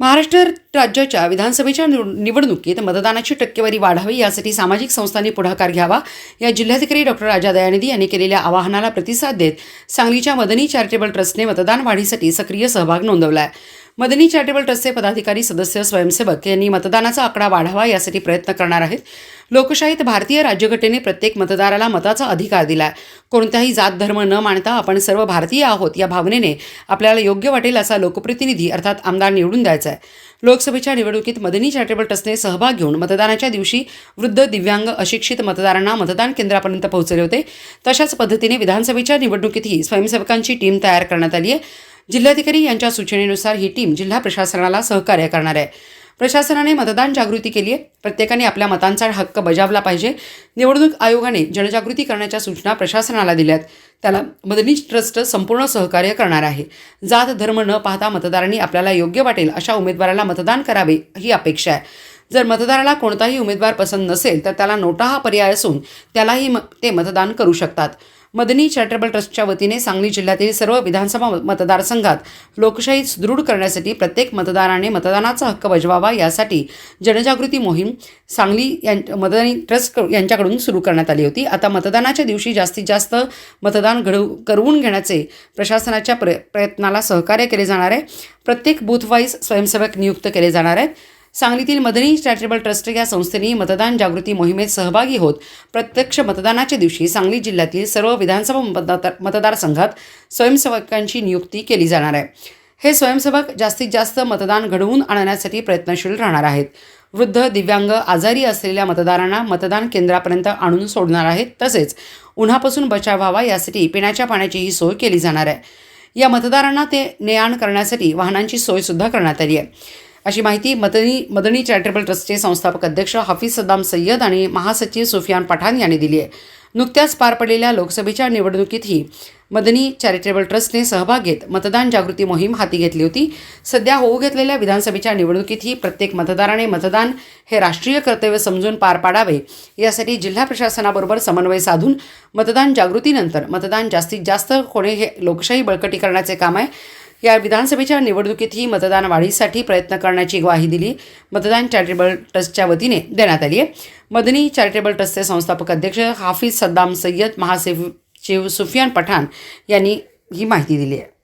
महाराष्ट्र राज्याच्या विधानसभेच्या निव- निवडणुकीत मतदानाची टक्केवारी वाढावी यासाठी सामाजिक संस्थांनी पुढाकार घ्यावा. या जिल्हाधिकारी डॉक्टर राजा दयानिधी यांनी केलेल्या आवाहनाला प्रतिसाद देत सांगलीच्या मदनी चॅरिटेबल ट्रस्टने मतदान वाढीसाठी सक्रिय सहभाग नोंदवला आहे मदनी चॅरिटेबल ट्रस्टचे पदाधिकारी सदस्य स्वयंसेवक यांनी मतदानाचा आकडा वाढावा यासाठी प्रयत्न करणार आहेत. लोकशाहीत भारतीय राज्यघटनेने प्रत्येक मतदाराला मताचा अधिकार दिला कोणताही जात धर्म न मानता आपण सर्व भारतीय आहोत या भावनेने आपल्याला योग्य वाटेल असा लोकप्रतिनिधी अर्थात आमदार निवडून द्यायचा आहे लोकसभेच्या निवडणुकीत मदनी चॅरिटेबल ट्रस्टने सहभाग घेऊन मतदानाच्या दिवशी वृद्ध दिव्यांग अशिक्षित मतदारांना मतदान केंद्रापर्यंत पोहोचले होते. तशाच पद्धतीने विधानसभेच्या निवडणुकीतही स्वयंसेवकांची टीम तयार करण्यात आली आहे. जिल्हाधिकारी यांच्या सूचनेनुसार ही टीम जिल्हा प्रशासनाला सहकार्य करणार आहे. प्रशासनाने मतदान जागृती केली आहे. प्रत्येकाने आपल्या मतांचा हक्क बजावला पाहिजे. निवडणूक आयोगाने जनजागृती करण्याच्या सूचना प्रशासनाला दिल्यात त्याला मदनी ट्रस्ट संपूर्ण सहकार्य करणार आहे. जात धर्म न पाहता मतदारांनी आपल्याला योग्य वाटेल अशा उमेदवाराला मतदान करावे ही अपेक्षा आहे. जर मतदाराला कोणताही उमेदवार पसंत नसेल तर त्याला नोटा हा पर्याय असून त्यालाही म ते मतदान करू शकतात. मदनी चॅरिटेबल ट्रस्टच्या वतीने सांगली जिल्ह्यातील सर्व विधानसभा मतदारसंघात लोकशाही सुदृढ करण्यासाठी प्रत्येक मतदाराने मतदानाचा हक्क बजवावा यासाठी जनजागृती मोहीम सांगली यां मदनी ट्रस्ट यांच्याकडून सुरू करण्यात आली होती. आता मतदानाच्या दिवशी जास्तीत जास्त मतदान घडवू करवून घेण्याचे प्रशासनाच्या प्र प्रयत्नाला सहकार्य केले जाणार आहे. प्रत्येक बूथवाईज स्वयंसेवक नियुक्त केले जाणार आहेत. सांगलीतील मदनी चॅरिटेबल ट्रस्ट या संस्थेने मतदान जागृती मोहिमेत सहभागी होत प्रत्यक्ष मतदानाच्या दिवशी सांगली जिल्ह्यातील सर्व विधानसभा मतदार मतदारसंघात स्वयंसेवकांची नियुक्ती केली जाणार आहे. हे स्वयंसेवक जास्तीत जास्त मतदान घडवून आणण्यासाठी प्रयत्नशील राहणार आहेत. वृद्ध दिव्यांग आजारी असलेल्या मतदारांना मतदान केंद्रापर्यंत आणून सोडणार आहेत. तसेच उन्हापासून बचाव व्हावा यासाठी पिण्याच्या पाण्याचीही सोय केली जाणार आहे. या मतदारांना ते ने आण करण्यासाठी वाहनांची सोयसुद्धा करण्यात आली आहे. अशी माहिती मदनी मदनी चॅरिटेबल ट्रस्टचे संस्थापक अध्यक्ष हाफिज सद्दाम सय्यद आणि महासचिव सुफियान पठाण यांनी दिली आहे. नुकत्याच पार पडलेल्या लोकसभेच्या निवडणुकीतही मदनी चॅरिटेबल ट्रस्टने सहभाग घेत मतदान जागृती मोहीम हाती घेतली होती. सध्या होऊ घेतलेल्या विधानसभेच्या निवडणुकीतही प्रत्येक मतदाराने मतदान हे राष्ट्रीय कर्तव्य समजून पार पाडावे यासाठी जिल्हा प्रशासनाबरोबर समन्वय साधून मतदान जागृतीनंतर मतदान जास्तीत जास्त होणे हे लोकशाही बळकटी करण्याचे काम आहे. या विधानसभेच्या निवडणुकीतही मतदान वाढीसाठी प्रयत्न करण्याची ग्वाही दिली. मतदान चॅरिटेबल ट्रस्टच्या वतीने देण्यात आली आहे मदनी चॅरिटेबल ट्रस्टचे संस्थापक अध्यक्ष हाफिज सद्दाम सय्यद महासचिव सुफियान पठाण यांनी ही माहिती दिली आहे